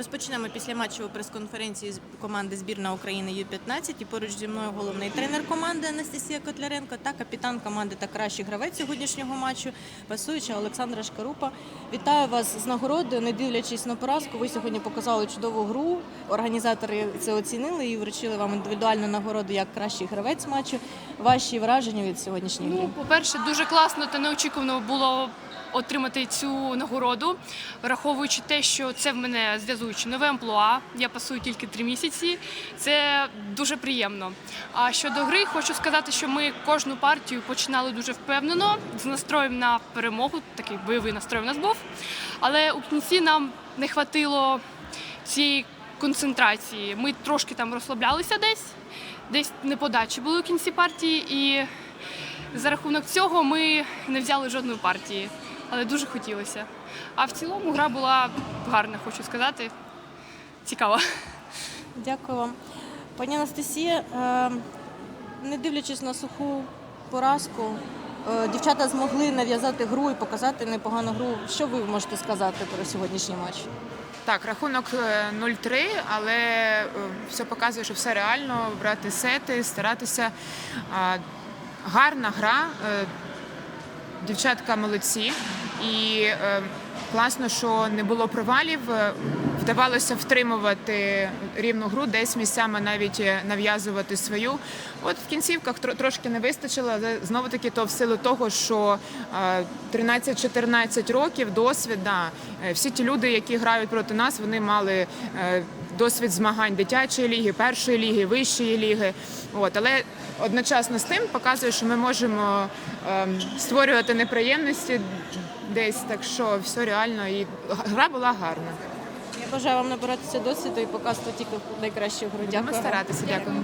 Розпочнемо після матчову прес-конференції з команди збірна України Ю-15 і поруч зі мною головний тренер команди Анастасія Котляренко та капітан команди та кращий гравець сьогоднішнього матчу, пасуюча Олександра Шкарупа. Вітаю вас з нагородою. Не дивлячись на поразку, ви сьогодні показали чудову гру. Організатори це оцінили і вручили вам індивідуальну нагороду як кращий гравець матчу. Ваші враження від сьогоднішньої гри? Ну, по-перше, дуже класно та неочікувано було отримати цю нагороду, враховуючи те, що це в мене зв'язуючи нове амплуа. Я пасую тільки три місяці. Це дуже приємно. А щодо гри, хочу сказати, що ми кожну партію починали дуже впевнено, з настроєм на перемогу. Такий бойовий настрой у нас був. Але у кінці нам не хватило цієї концентрації. Ми трошки там розслаблялися десь, десь неподачі були у кінці партії, і за рахунок цього ми не взяли жодної партії, але дуже хотілося. А в цілому гра була гарна, хочу сказати. Цікава. Дякую вам. Пані Анастасія, е, не дивлячись на суху поразку, е, дівчата змогли нав'язати гру і показати непогану гру. Що ви можете сказати про сьогоднішній матч? Так, рахунок е, 0-3, але е, все показує, що все реально брати сети, старатися. Гарна гра, е, дівчатка молодці, і е, класно, що не було провалів. е, Вдавалося втримувати рівну гру, десь місцями навіть е, нав'язувати свою. От в кінцівках тро- трошки не вистачило, але знову таки то в силу того, що е, 13-14 років досвід, да, е, всі ті люди, які грають проти нас, вони мали е, досвід змагань дитячої ліги, першої ліги, вищої ліги. От, але одночасно з тим показує, що ми можемо ем, створювати неприємності десь, так що все реально і гра була гарна. Я бажаю вам набиратися досвіду і показувати тільки найкращу гру. Будемо Дякую. вам. старатися. Дякую.